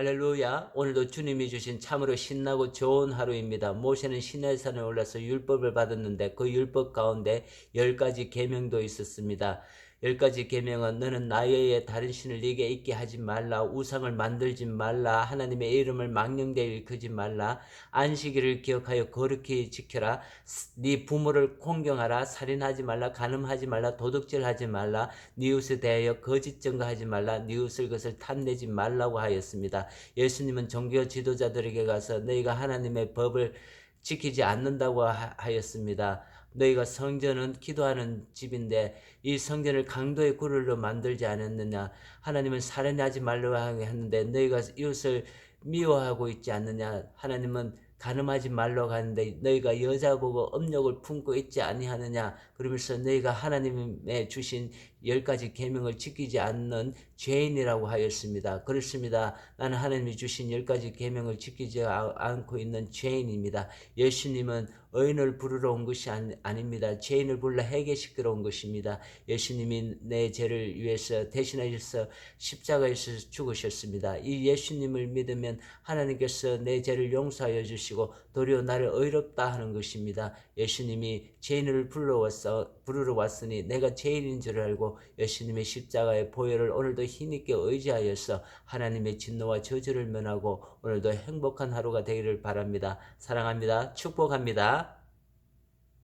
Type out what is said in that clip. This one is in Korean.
할렐루야. 오늘도 주님이 주신 참으로 신나고 좋은 하루입니다. 모세는 시내산에 올라서 율법을 받았는데 그 율법 가운데 열 가지 계명도 있었습니다. 열 가지 계명은 너는 나 외에 다른 신을 네게 있게 하지 말라. 우상을 만들지 말라. 하나님의 이름을 망령되이 일컫지 말라. 안식일을 기억하여 거룩히 지켜라. 네 부모를 공경하라. 살인하지 말라. 간음하지 말라. 도둑질하지 말라. 네 이웃에 대하여 거짓 증거하지 말라. 네 이웃을 것을 탐내지 말라고 하였습니다. 예수님은 종교 지도자들에게 가서 너희가 하나님의 법을 지키지 않는다고 하- 하였습니다. 너희가 성전은 기도하는 집인데 이 성전을 강도의 구를로 만들지 않았느냐? 하나님은 살인하지 말라고 했는데 너희가 이웃을 미워하고 있지 않느냐? 하나님은 가늠하지 말라고 하는데 너희가 여자 보고 업력을 품고 있지 아니하느냐? 그러면서 너희가 하나님의 주신 열 가지 계명을 지키지 않는 죄인이라고 하였습니다. 그렇습니다. 나는 하나님이 주신 열 가지 계명을 지키지 아- 않고 있는 죄인입니다. 예수님은 의인을 부르러 온 것이 아니, 아닙니다. 죄인을 불러 해결시키러 온 것입니다. 예수님이 내 죄를 위해서 대신하셔서 십자가에서 죽으셨습니다. 이 예수님을 믿으면 하나님께서 내 죄를 용서하여 주시 고 도리어 나를 의롭다 하는 것입니다. 예수님이 죄인을 불러왔어, 부르러 왔으니 내가 죄인인 줄 알고 예수님의 십자가의 보혈을 오늘도 힘있게 의지하여서 하나님의 진노와 저주를 면하고 오늘도 행복한 하루가 되기를 바랍니다. 사랑합니다. 축복합니다.